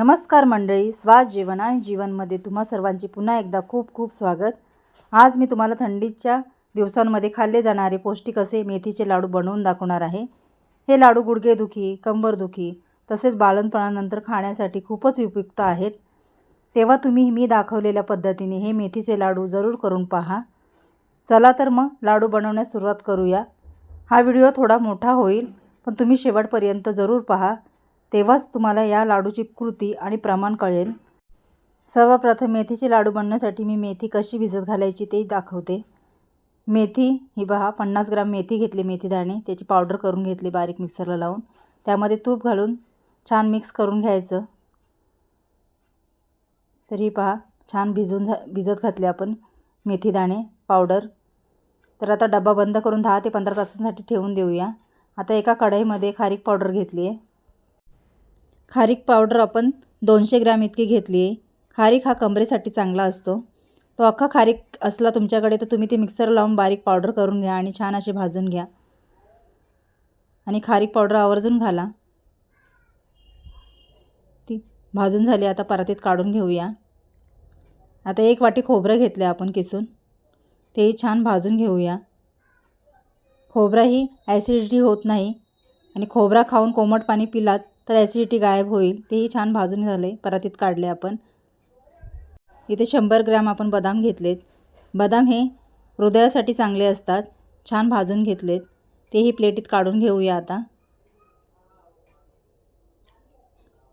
नमस्कार मंडळी स्वाद जेवण आणि जीवनमध्ये तुम्हा सर्वांचे पुन्हा एकदा खूप खूप स्वागत. आज मी तुम्हाला थंडीच्या दिवसांमध्ये खाल्ले जाणारे पौष्टिक असे मेथीचे लाडू बनवून दाखवणार आहे. हे लाडू गुडघेदुखी कंबरदुखी तसेच बाळणपणानंतर खाण्यासाठी खूपच उपयुक्त आहेत. तेव्हा तुम्ही मी दाखवलेल्या पद्धतीने हे मेथीचे लाडू जरूर करून पहा. चला तर मग लाडू बनवण्यास सुरुवात करूया. हा व्हिडिओ थोडा मोठा होईल पण तुम्ही शेवटपर्यंत जरूर पहा. तेव्हाच तुम्हाला या लाडूची कृती आणि प्रमाण कळेल. सर्वप्रथम मेथीचे लाडू बनण्यासाठी मी मेथी कशी भिजत घालायची ते दाखवते. मेथी ही पहा पन्नास ग्राम मेथी घेतली मेथीदाणे त्याची पावडर करून घेतली बारीक मिक्सरला लावून. त्यामध्ये तूप घालून छान मिक्स करून घ्यायचं. तर ही पहा छान भिजून झा भिजत घातले आपण मेथीदाणे पावडर. तर आता डबा बंद करून दहा ते पंधरा तासांसाठी ठेवून देऊया. आता एका कढईमध्ये खारीक पावडर घेतली आहे खारीक पावडर आपण दोनशे ग्रॅम इतकी घेतली आहे. खारीक हा कमरेसाठी चांगला असतो. तो अख्खा खारीक असला तुमच्याकडे तर तुम्ही ती मिक्सर लावून बारीक पावडर करून घ्या आणि छान असे भाजून घ्या. आणि खारीक पावडर आवर्जून घाला. ती भाजून झाली आता परातीत काढून घेऊया. आता एक वाटी खोबरं घेतलं आपण किसून. तेही छान भाजून घेऊया. खोबराही ॲसिडिटी होत नाही. आणि खोबरा खाऊन कोमट पाणी पिलात तर ॲसिडिटी गायब होईल. तेही छान भाजून झाले. परातीत काढले आपण. इथे शंभर ग्रॅम आपण बदाम घेतलेत. बदाम हे हृदयासाठी चांगले असतात. छान भाजून घेतलेत. तेही प्लेटीत काढून घेऊया आता.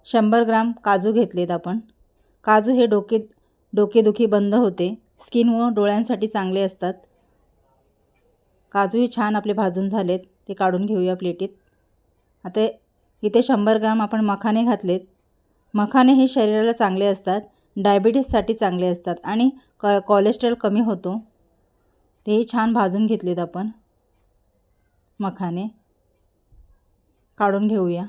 शंभर ग्राम काजू घेतलेत आपण. काजू हे डोके डोकेदुखी बंद होते. स्किन व डोळ्यांसाठी चांगले असतात. काजूही छान आपले भाजून झालेत. ते काढून घेऊया प्लेटीत. आता इथे शंभर ग्राम आपण मखाने घातलेत. मखाने हे शरीराला चांगले असतात डायबिटीससाठी चांगले असतात आणि क कोलेस्ट्रॉल कमी होतो. तेही छान भाजून घेतलेत आपण. मखाने. काढून घेऊया.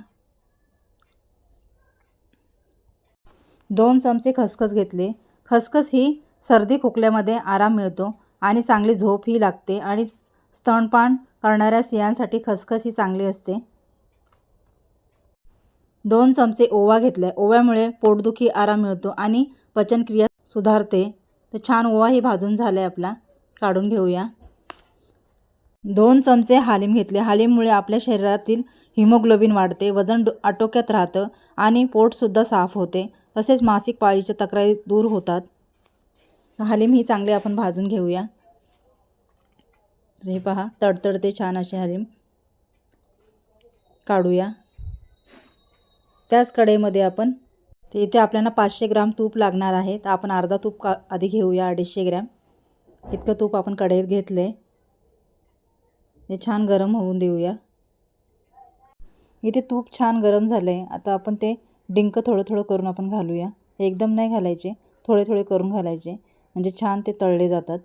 दोन चमचे खसखस घेतले. खसखस ही सर्दी खोकल्यामध्ये आराम मिळतो आणि चांगली झोपही लागते आणि स्तनपान करणाऱ्या स्त्रियांसाठी खसखस ही चांगली असते. दोन चमचे ओवा घेतला ओव्यामुळे पोटदुखी आराम मिळतो आणि पचनक्रिया सुधारते. तर छान ओवाही भाजून झाला आहे आपला. काढून घेऊया. दोन चमचे हालिम घेतले. हालिममुळे आपल्या शरीरातील हिमोग्लोबिन वाढते वजन आटोक्यात राहतं आणि पोटसुद्धा साफ होते. तसेच मासिक पाळीच्या तक्रारी दूर होतात. हालिम ही चांगले आपण भाजून घेऊया. हे पहा तडतडते छान असे हालिम. काढूया. त्याच कढईमध्ये आपण ते इथे आपल्याला पाचशे ग्राम तूप लागणार आहे. तर आपण अर्धा तूप का आधी घेऊया अडीचशे ग्रॅम. इतकं तूप आपण कढईत घेतलं आहे ते छान गरम होऊन देऊया. इथे तूप छान गरम झालं आहे आता आपण ते डिंक थोडं थोडं करून आपण घालूया. एकदम नाही घालायचे. थोडे थोडे करून घालायचे. म्हणजे छान ते तळले जातात.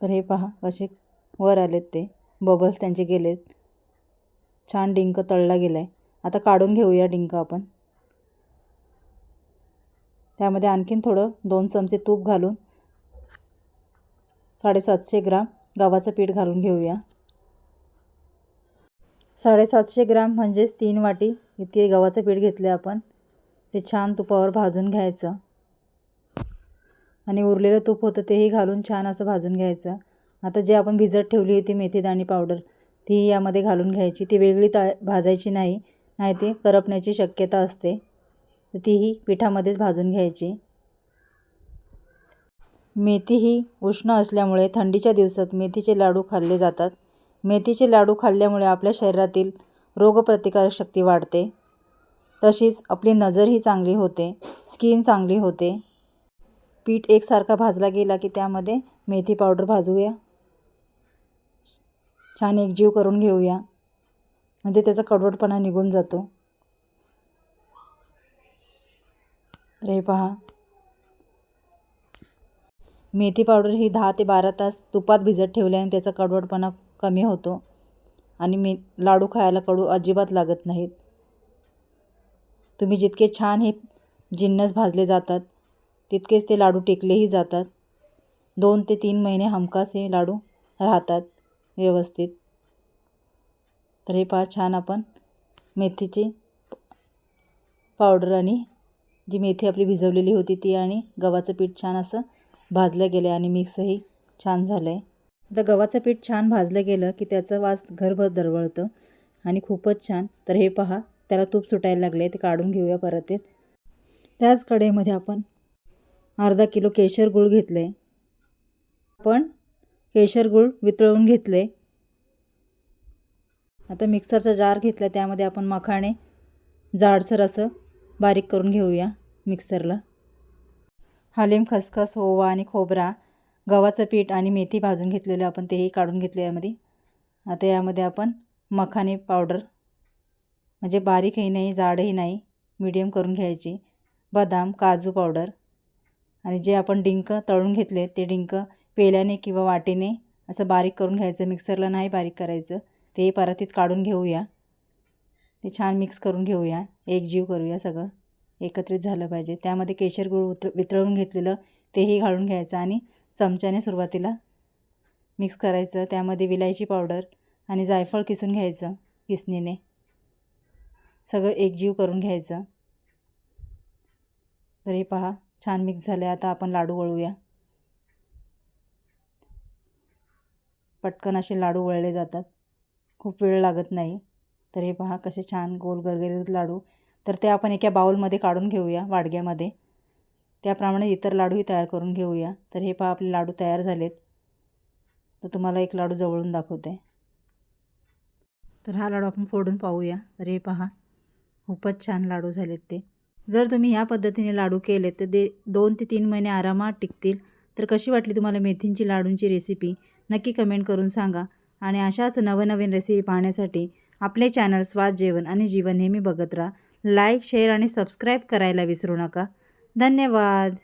तर हे पहा कसे वर आलेत ते. बबल्स त्यांचे गेलेत. छान डिंक तळला गेला आहे आता काढून घेऊया डिंक आपण. त्यामध्ये आणखीन थोडं दोन चमचे तूप घालून साडेसातशे ग्राम गव्हाचं पीठ घालून घेऊया. साडेसातशे ग्राम म्हणजेच तीन वाटी इथे गव्हाचं पीठ घेतलं आपण. ते छान तुपावर भाजून घ्यायचं. आणि उरलेलं तूप होतं तेही घालून छान असं भाजून घ्यायचं. आता जे आपण भिजत ठेवली होती मेथी दाणी पावडर ती यामध्ये घालून घ्यायची. ती वेगळी ता भाजायची नाही. नाही ते करपण्याची शक्यता असते. तर तीही पिठामध्येच भाजून घ्यायची. मेथी ही उष्ण असल्यामुळे थंडीच्या दिवसात मेथीचे लाडू खाल्ले जातात. मेथीचे लाडू खाल्ल्यामुळे आपल्या शरीरातील रोगप्रतिकारक शक्ती वाढते. तशीच आपली नजरही चांगली होते. स्किन चांगली होते. पीठ एकसारखा भाजला गेला की त्यामध्ये मेथी पावडर भाजूया. छान एकजीव करून घेऊया. म्हणजे त्याचा कडवटपणा निघून जातो. रे पहा. मेथी पावडर ही दहा ते बारा तास तुपात भिजत ठेवल्याने त्याचा कडवटपणा कमी होतो. आणि मे लाडू खायला कडू अजिबात लागत नाहीत. तुम्ही जितके छान हे जिन्नस भाजले जातात तितकेच ते लाडू टेकलेही जातात. दोन ते तीन महिने हमखास हे लाडू राहतात व्यवस्थित. तर हे पहा छान आपण मेथीची पावडर आणि जी मेथी आपली भिजवलेली होती ती आणि गव्हाचं पीठ छान असं भाजलं गेलं आणि मिक्सही छान झालं आहे आता गव्हाचं पीठ छान भाजलं गेलं की त्याचा वास घरभर दरवळतं आणि खूपच छान. तर हे पहा त्याला तूप सुटायला लागले ते काढून घेऊया परत येत. त्याच कढईमध्ये आपण अर्धा किलो केशर गूळ घेतलं आहे आपण केशर गूळ वितळवून घेतले आता मिक्सरचा जार घेतला त्यामध्ये आपण मखाणे जाडसर असं बारीक करून घेऊया मिक्सरला. हालीम खसखस ओवा आणि खोबरा गव्हाचं पीठ आणि मेथी भाजून घेतलेलं आपण तेही काढून घेतले यामध्ये. आता यामध्ये आपण मखाने पावडर म्हणजे बारीकही नाही जाडही नाही मीडियम करून घ्यायची. बदाम काजू पावडर आणि जे आपण डिंक तळून घेतले ते डिंक पेल्याने किंवा वाटीने असं बारीक करून घ्यायचं मिक्सरला नाही बारीक करायचं. ते परातीत काढून घेऊया. ते छान मिक्स करून घेऊया. एक जीव करूया सगळं. एकत्रित झालं पाहिजे. त्यामध्ये केशर गुळ उतर वितळून घेतलेलं तेही घालून घ्यायचं आणि चमच्याने सुरुवातीला मिक्स करायचं. त्यामध्ये विलायची पावडर आणि जायफळ किसून घ्यायचं किसणीने. सगळं एकजीव करून घ्यायचं. तर हे पहा छान मिक्स झाले आता आपण लाडू वळूया. पटकन असे लाडू वळले जातात. खूप वेळ लागत नाही. तर हे पहा कसे छान गोल गरगरीत लाडू. तर ते आपण एका बाउलमध्ये काढून घेऊया वाडग्यामध्ये. त्याप्रमाणे इतर लाडूही तयार करून घेऊया. तर हे पहा आपले लाडू तयार झालेत. तर तुम्हाला एक लाडू जवळून दाखवते. तर हा लाडू आपण फोडून पाहूया. तर हे पहा खूपच छान लाडू झालेत ते. जर तुम्ही ह्या पद्धतीने लाडू केले तर दे दोन ते तीन महिने आरामात टिकतील. तर कशी वाटली तुम्हाला मेथींची लाडूंची रेसिपी नक्की कमेंट करून सांगा. आणि अशाच नवनवीन रेसिपी पाहण्यासाठी आपले चॅनल स्वाद जेवण आणि जीवन नेहमी बघत राहा. लाईक शेअर आणि सबस्क्राईब करायला विसरू नका. धन्यवाद.